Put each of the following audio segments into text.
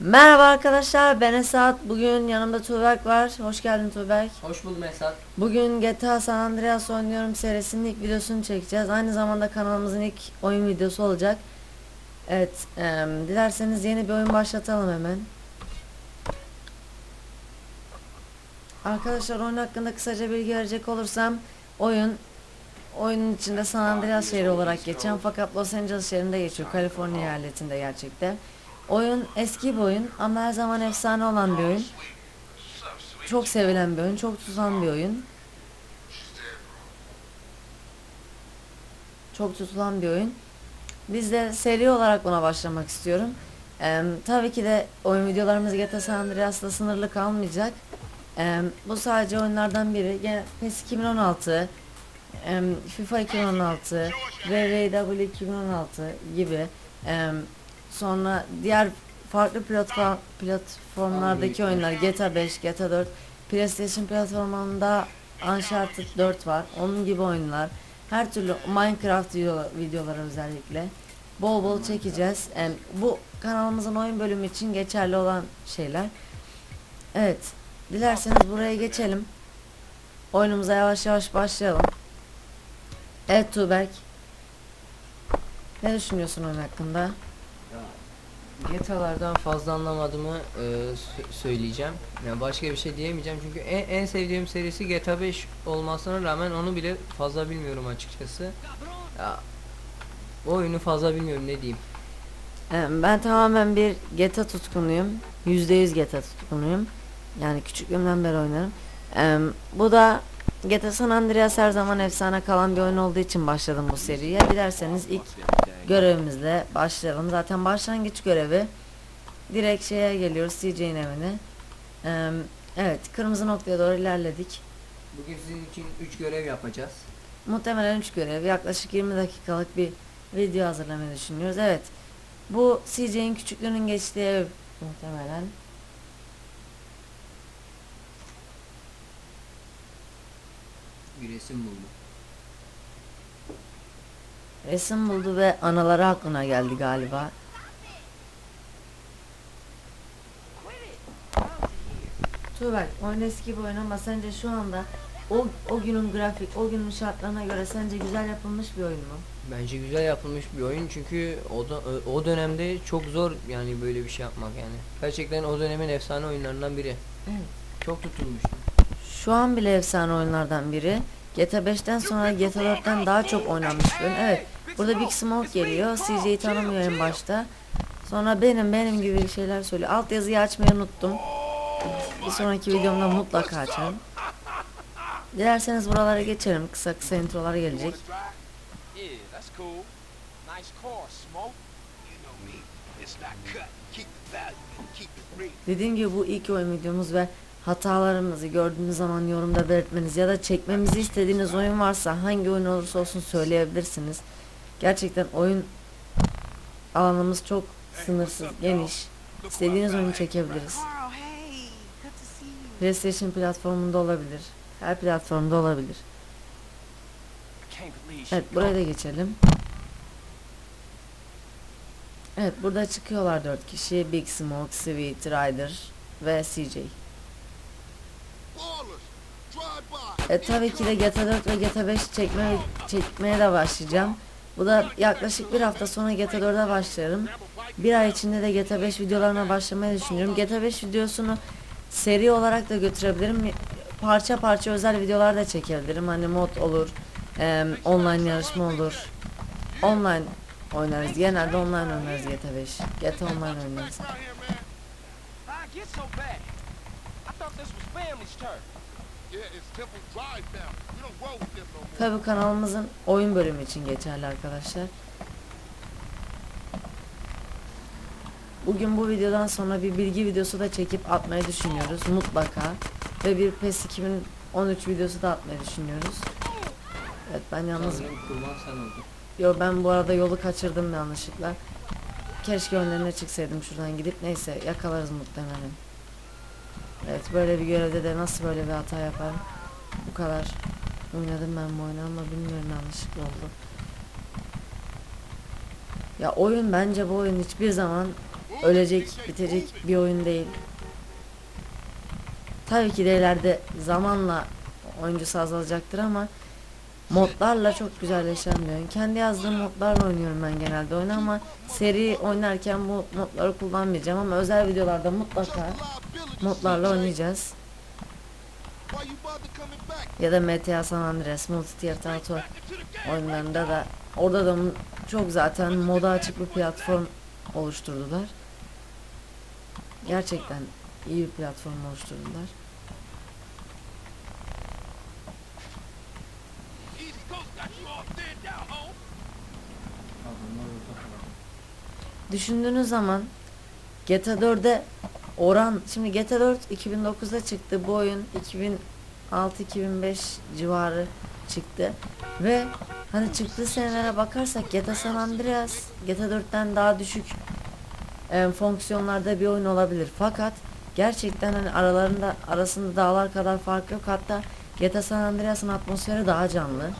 Merhaba arkadaşlar ben Esat. Bugün yanımda Tuğberk var. Hoş geldin Tuğberk. Hoş buldum Esat. Bugün GTA San Andreas oynuyorum serisinin ilk videosunu çekeceğiz. Aynı zamanda kanalımızın ilk oyun videosu olacak. Evet, em, dilerseniz yeni bir oyun başlatalım hemen. Arkadaşlar oyun hakkında kısaca bilgi verecek olursam oyun oyunun içinde San Andreas şehri olarak geçen fakat Los Angeles şehrinde geçiyor. Kaliforniya eyaletinde gerçekten. Oyun eski bir oyun ama her zaman efsane olan bir oyun. Çok sevilen bir oyun, çok tutulan bir oyun. Çok tutulan bir oyun. Biz de seri olarak buna başlamak istiyorum. Eee, tabii ki de oyun videolarımız GTA San Andreas'la sınırlı kalmayacak. Eee, bu sadece oyunlardan biri. Gene PES 2016, eee, FIFA 2016, WWW 2016 gibi. Eee, sonra diğer farklı platform, platformlardaki oyunlar GTA 5, GTA 4, PlayStation platformunda Uncharted 4 var. Onun gibi oyunlar. Her türlü Minecraft video, videoları özellikle. Bol bol çekeceğiz. Em, bu kanalımızın oyun bölümü için geçerli olan şeyler. Evet. Dilerseniz buraya geçelim. Oyunumuza yavaş yavaş başlayalım. Evet Tuğberk. Ne düşünüyorsun oyun hakkında? GTA'lardan fazla anlamadığımı e, sö- söyleyeceğim. Yani başka bir şey diyemeyeceğim çünkü en, en sevdiğim serisi GTA 5 olmasına rağmen onu bile fazla bilmiyorum açıkçası. Ya, o oyunu fazla bilmiyorum ne diyeyim. Em, Ben tamamen bir GTA tutkunuyum. %100 GTA tutkunuyum. Yani küçüklüğümden beri oynarım. Em, bu da GTA San Andreas her zaman efsane kalan bir oyun olduğu için başladım bu seriye. Dilerseniz ilk görevimizle başlayalım. Zaten başlangıç görevi. Direkt şeye geliyoruz CJ'nin evine. Em, evet kırmızı noktaya doğru ilerledik. Bugün sizin için 3 görev yapacağız. Muhtemelen 3 görev yaklaşık 20 dakikalık bir video hazırlamayı düşünüyoruz. Evet. Bu CJ'in küçüklüğünün geçtiği ev muhtemelen. Bir resim buldum. Resim buldu ve anaları aklına geldi galiba. Tuğberk oyun eski bir oyun ama sence şu anda o, o günün grafik, o günün şartlarına göre sence güzel yapılmış bir oyun mu? Bence güzel yapılmış bir oyun çünkü o da, o dönemde çok zor yani böyle bir şey yapmak yani. Gerçekten o dönemin efsane oyunlarından biri. Evet. Çok tutulmuştu. Şu an bile efsane oyunlardan biri. GTA 5'ten sonra GTA 4'ten daha çok oynanmış bir oyun. Evet. Burada Big Smoke geliyor. CJ'yi tanımıyor en başta. Sonra benim benim gibi bir şeyler söylüyor. Alt yazıyı açmayı unuttum. Bir sonraki videomda mutlaka açarım. Dilerseniz buralara geçelim. Kısa kısa introlar gelecek. Dediğim gibi bu ilk oyun videomuz ve hatalarımızı gördüğünüz zaman yorumda belirtmeniz ya da çekmemizi istediğiniz oyun varsa hangi oyun olursa olsun söyleyebilirsiniz. Gerçekten oyun alanımız çok sınırsız, geniş. İstediğiniz oyunu çekebiliriz. PlayStation platformunda olabilir. Her platformda olabilir. Evet buraya da geçelim. Evet burada çıkıyorlar dört kişi. Big Smoke, Sweet, Ryder ve CJ. E tabii ki de GTA 4 ve GTA 5 çekme, çekmeye de başlayacağım. Bu da yaklaşık bir hafta sonra GTA 4'e başlarım. Bir ay içinde de GTA 5 videolarına başlamayı düşünüyorum. GTA 5 videosunu seri olarak da götürebilirim. Parça parça özel videolar da çekebilirim. Hani mod olur, e, online yarışma olur. Online oynarız. Genelde online oynarız GTA 5. GTA online oynarız. Out here, man. I get so bad. I thought this was family's turf. Yeah, it's Temple Drive now. We don't roll with them no more. Tabii kanalımızın oyun bölümü için geçerli arkadaşlar. Bugün bu videodan sonra bir bilgi videosu da çekip atmayı düşünüyoruz mutlaka. Ve bir PES 2013 videosu da atmayı düşünüyoruz. Evet ben yalnız... Yo ben bu arada yolu kaçırdım yanlışlıkla. Keşke önlerine çıksaydım şuradan gidip neyse yakalarız muhtemelen. Evet böyle bir görevde de nasıl böyle bir hata yaparım. Bu kadar oynadım ben bu oyunu ama bilmiyorum yanlışlıkla oldu. Ya oyun bence bu oyun hiçbir zaman ölecek, bitecek bir oyun değil. Tabii ki de ileride zamanla oyuncusu azalacaktır ama modlarla çok güzelleşen bir oyun. Kendi yazdığım modlarla oynuyorum ben genelde oyunu ama seri oynarken bu modları kullanmayacağım ama özel videolarda mutlaka modlarla oynayacağız. Ya da MTA San Andreas Multi-Tier Auto oyunlarında da orada da çok zaten moda açık bir platform oluşturdular. Gerçekten iyi bir platform oluşturdular. Düşündüğünüz zaman GTA 4'e oran şimdi GTA 4 2009'da çıktı. Bu oyun 2006-2005 civarı çıktı. Ve hani çıktığı senelere bakarsak GTA San Andreas GTA 4'ten daha düşük e, fonksiyonlarda bir oyun olabilir. Fakat gerçekten hani aralarında arasında dağlar kadar fark yok. Hatta GTA San Andreas'ın atmosferi daha canlı.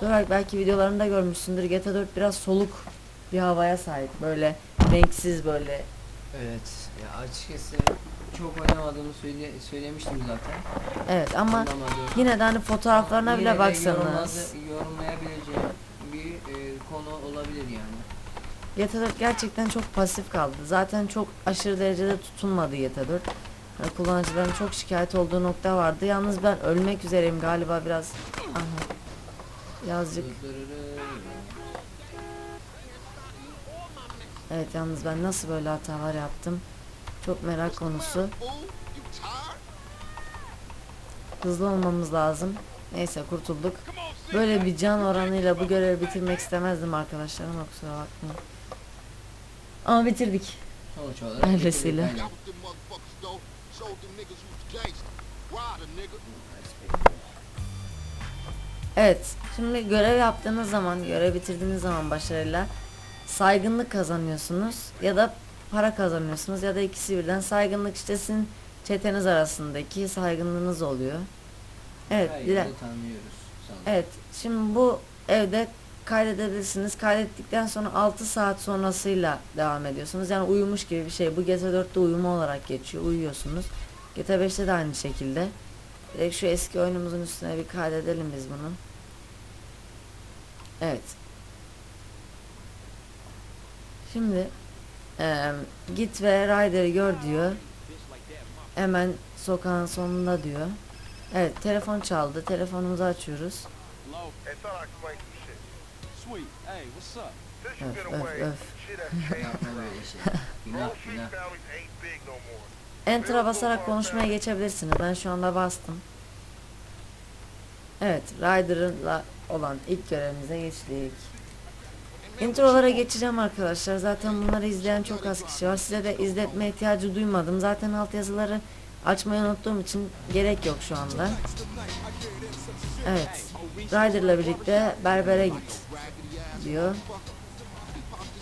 Sonra belki videolarında görmüşsündür GTA 4 biraz soluk bir havaya sahip. Böyle renksiz böyle Evet. Ya açıkçası çok oynamadığımı söyle, söylemiştim zaten. evet ama Anlamadım. yine de hani fotoğraflarına Yine bile de baksanız yorumladı- yorumlayabileceğim bir e, konu olabilir yani. GTA 4 gerçekten çok pasif kaldı zaten çok aşırı derecede tutulmadı GTA 4 Hani kullanıcıların çok şikayet olduğu nokta vardı yalnız ben ölmek üzereyim galiba biraz aha yazık evet yalnız ben nasıl böyle hatalar yaptım çok merak konusu hızlı olmamız lazım neyse kurtulduk Böyle bir can oranıyla bu görevi bitirmek istemezdim arkadaşlar ama kusura bakmayın. Ama bitirdik. Sonuç olarak. Evet, şimdi görev yaptığınız zaman, görev bitirdiğiniz zaman başarıyla saygınlık kazanıyorsunuz ya da para kazanıyorsunuz ya da ikisi birden saygınlık işte sizin çeteniz arasındaki saygınlığınız oluyor. Evet, Her dile- yerde tanıyoruz sanırım. Evet, şimdi bu evde kaydedebilirsiniz. Kaydettikten sonra 6 saat sonrasıyla devam ediyorsunuz. Yani uyumuş gibi bir şey. Bu GTA 4'te uyuma olarak geçiyor. Uyuyorsunuz. GTA 5'te de aynı şekilde. Direkt şu eski oyunumuzun üstüne bir kaydedelim biz bunu. Evet. Şimdi eee, git ve Ryder'ı gör diyor. Hemen sokağın sonunda diyor. Evet telefon çaldı. Telefonumuzu açıyoruz. You've Öf, öf, öf. şey. Enter'a basarak konuşmaya geçebilirsiniz. Ben şu anda bastım. Evet, Ryder'la olan ilk görevimize geçtik. Introlara geçeceğim arkadaşlar. Zaten bunları izleyen çok az kişi var. Size de izletme ihtiyacı duymadım. Zaten altyazıları açmayı unuttuğum için gerek yok şu anda. Evet. Ryder'la birlikte berbere git diyor.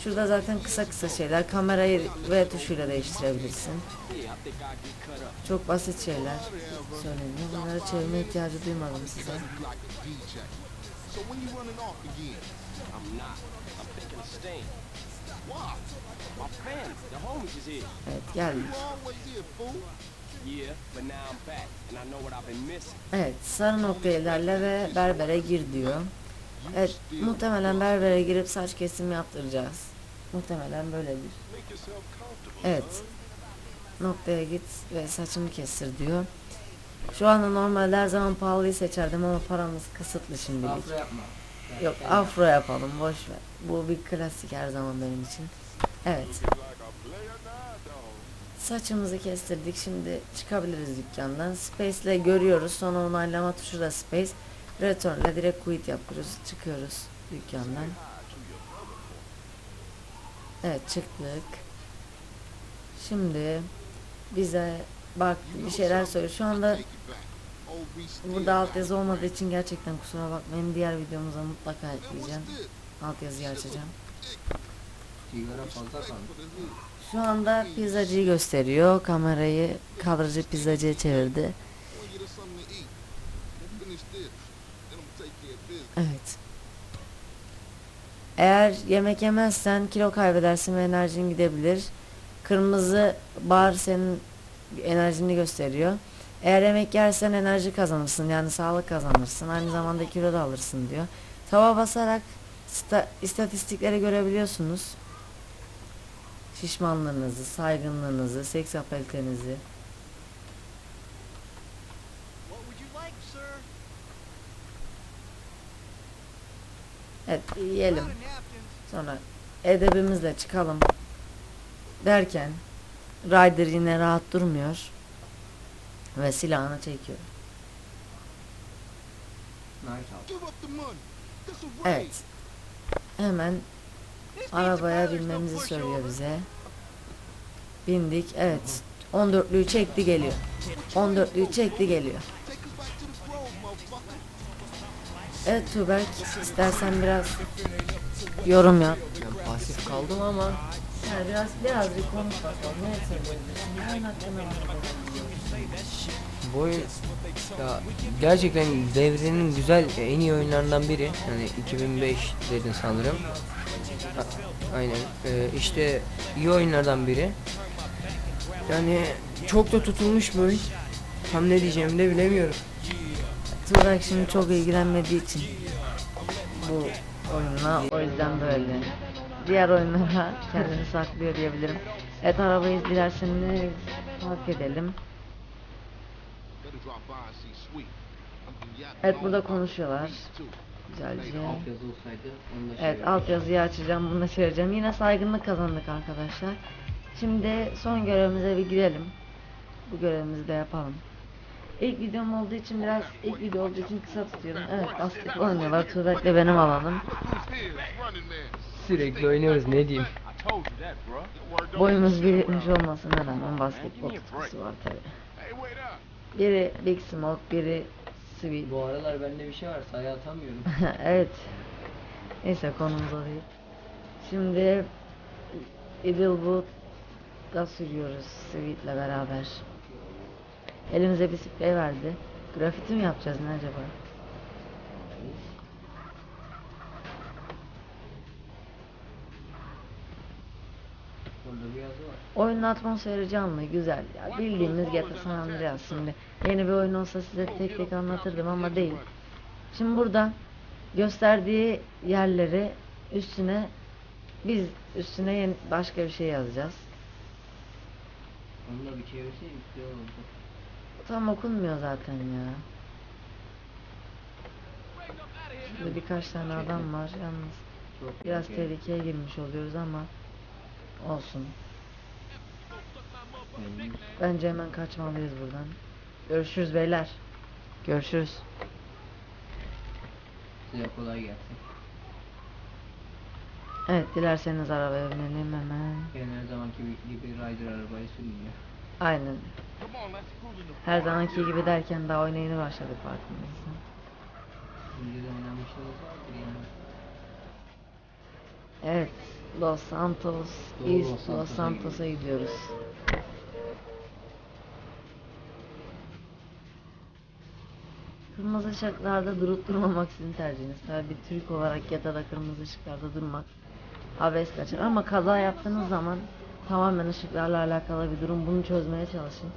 Şurada zaten kısa kısa şeyler. Kamerayı V tuşuyla değiştirebilirsin. Çok basit şeyler söyleniyor. Bunları çevirme ihtiyacı duymadım size. Evet missing. Evet sarı nokta ilerle ve berbere gir diyor. Evet muhtemelen berbere girip saç kesimi yaptıracağız. Muhtemelen böyledir. Evet. Noktaya git ve saçımı kestir diyor. Şu anda normalde her zaman pahalıyı seçerdim ama paramız kısıtlı şimdilik. Yapma. Yok afro yapalım boş ver. Bu bir klasik her zaman benim için. Evet. Saçımızı kestirdik. Şimdi çıkabiliriz dükkandan. Space ile görüyoruz. Sonra onaylama tuşu da Space. Return ile direkt quit yapıyoruz. Çıkıyoruz dükkandan. Evet çıktık. Şimdi bize bak bir şeyler söylüyor. Şu anda Burada altyazı olmadığı için gerçekten kusura bakmayın. Diğer videomuza mutlaka ekleyeceğim. Altyazıyı açacağım. Şu anda pizzacıyı gösteriyor. Kamerayı kadrajı pizzacıya çevirdi. Evet. Eğer yemek yemezsen kilo kaybedersin ve enerjin gidebilir. Kırmızı bar senin enerjini gösteriyor. Eğer yemek yersen enerji kazanırsın yani sağlık kazanırsın. Aynı zamanda kilo da alırsın diyor. Tava basarak sta- istatistikleri görebiliyorsunuz. Şişmanlığınızı, saygınlığınızı, seks sir? Evet yiyelim. Sonra edebimizle çıkalım derken Ryder yine rahat durmuyor ve silahını çekiyor. Evet. Hemen arabaya binmemizi söylüyor bize. Bindik. Evet. 14'lüyü çekti geliyor. 14'lüyü çekti geliyor. Evet Tuberk istersen biraz yorum yap. Ben pasif kaldım ama Yani biraz biraz bir konuş bakalım. Ne söylüyorsun? Oyun hakkında bu oyun ya gerçekten devrenin güzel en iyi oyunlarından biri. Hani 2005 dedin sanırım. Aynen. Ee, işte iyi oyunlardan biri. Yani çok da tutulmuş bir oyun. Tam ne diyeceğimi de bilemiyorum. Tuğrak şimdi çok ilgilenmediği için bu oyunla o yüzden böyle. Diğer oyunlara kendini saklıyor diyebilirim. Evet arabayı dilerseniz park edelim. Evet burada konuşuyorlar. Güzelce. Evet altyazıyı açacağım bunu da çevireceğim. Yine saygınlık kazandık arkadaşlar. Şimdi son görevimize bir girelim. Bu görevimizi de yapalım. İlk videom olduğu için biraz ilk video olduğu için kısa tutuyorum. Evet basketbol oynuyorlar. Tuğrak da benim alanım. Sürekli oynuyoruz ne diyeyim. Boyumuz 1.70 olmasına rağmen basketbol tutkusu var tabi. Biri Big Smoke, biri Sweet. Bu aralar bende bir şey var sayı atamıyorum. evet. Neyse konumuz değil. Şimdi Idlewood'da sürüyoruz Sweet'le beraber. Elimize bir sprey verdi. Grafiti mi yapacağız ne acaba? Orada bir yazı var. Oyunun atmosferi canlı, güzel. Ya bildiğimiz GTA San Andreas şimdi. Yeni bir oyun olsa size tek tek anlatırdım ama değil. Şimdi burada gösterdiği yerleri üstüne biz üstüne yeni, başka bir şey yazacağız. Onu da bir çevirseydik olurdu. Tam okunmuyor zaten ya. Şurada birkaç tane adam var yalnız. Biraz tehlikeye girmiş oluyoruz ama olsun. Bence hemen kaçmalıyız buradan. Görüşürüz beyler. Görüşürüz. Size kolay gelsin. Evet dilerseniz arabaya binelim hemen. Ben her zamanki gibi Rider arabayı sürmüyor. Aynen. Her zamanki gibi derken daha oyuna yeni başladık farkındaysan. Önceden yani. Evet. Los Santos, Doğru, East Los Santos'a Santos'a gidiyoruz. Kırmızı ışıklarda durup durmamak sizin tercihiniz. Tabii bir Türk olarak ya da kırmızı ışıklarda durmak haves kaçar. Ama kaza yaptığınız zaman tamamen ışıklarla alakalı bir durum. Bunu çözmeye çalışın.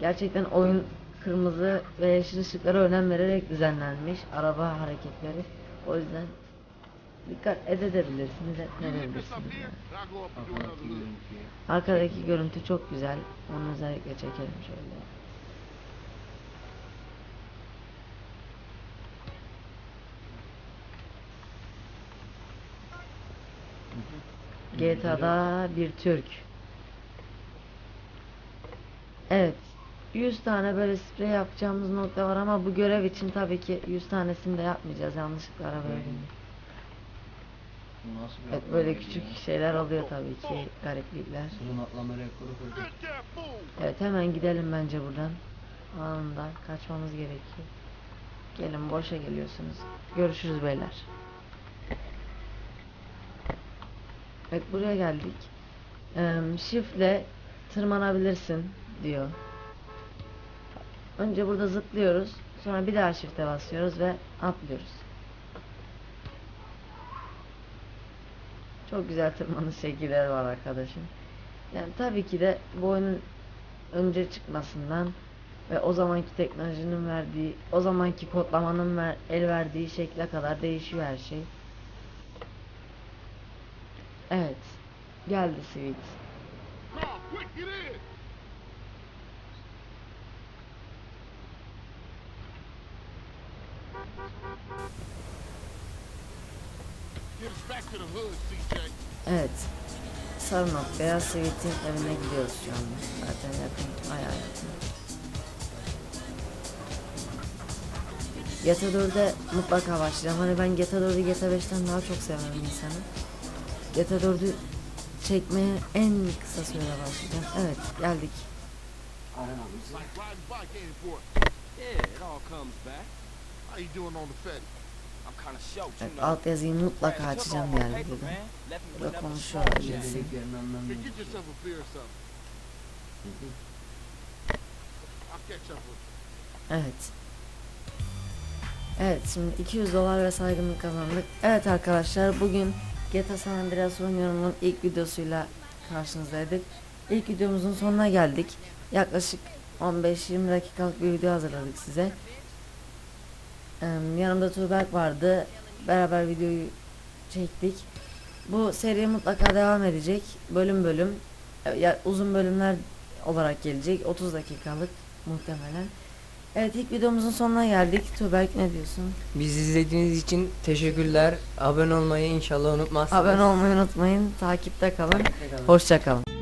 Gerçekten oyun kırmızı ve yeşil ışıklara önem vererek düzenlenmiş. Araba hareketleri. O yüzden dikkat edebilirsiniz, etmeyebilirsiniz. Arkadaki görüntü çok güzel. Onu özellikle çekelim şöyle. GTA'da bir Türk. Evet. 100 tane böyle sprey yapacağımız nokta var ama bu görev için tabii ki 100 tanesini de yapmayacağız. Yanlışlıkla arabaya bindik. Nasıl bir Evet böyle ya? küçük şeyler oluyor tabii ki. Gariplikler. Atlama rekoru. Evet hemen gidelim bence buradan. Anında kaçmamız gerekiyor. Gelin boşa geliyorsunuz. Görüşürüz beyler. Evet buraya geldik. Shift'le tırmanabilirsin diyor. Önce burada zıplıyoruz. Sonra bir daha shift'e basıyoruz ve atlıyoruz. Çok güzel tırmanış şekilleri var arkadaşım. Yani tabii ki de bu oyunun önce çıkmasından ve o zamanki teknolojinin verdiği, o zamanki kodlamanın ver, el verdiği şekle kadar değişiyor her şey. Evet. Geldi Sweet. Evet. Sarı noktaya Sweet'in evine gidiyoruz şu anda. Zaten yakın, bayağı yakın. GTA 4'e mutlaka başlayacağım. Hani ben GTA 4'ü GTA 5'ten daha çok seven insanım. GTA 4'ü çekmeye en kısa sürede başlayacağım. Evet, geldik. It's like riding bike, ain't it, boy? Yeah, it all comes back. How you doing on the Fetty? I'm kind of shocked, you Evet, know. alt yazıyı mutlaka açacağım bir yerde dedim. Burada konuşuyorlar birisi. Evet. Evet şimdi 200 dolar ve saygınlık kazandık. Evet arkadaşlar bugün GTA San Andreas oynuyorumun ilk videosuyla karşınızdaydık. İlk videomuzun sonuna geldik. Yaklaşık 15-20 dakikalık bir video hazırladık size. Yanımda Tuğberk vardı. Beraber videoyu çektik. Bu seri mutlaka devam edecek. Bölüm bölüm. Ya, uzun bölümler olarak gelecek. 30 dakikalık muhtemelen. Evet ilk videomuzun sonuna geldik. Tuğberk ne diyorsun? Bizi izlediğiniz için teşekkürler. Abone olmayı inşallah unutmazsınız. Abone olmayı unutmayın. Takipte kalın. Hoşça kalın.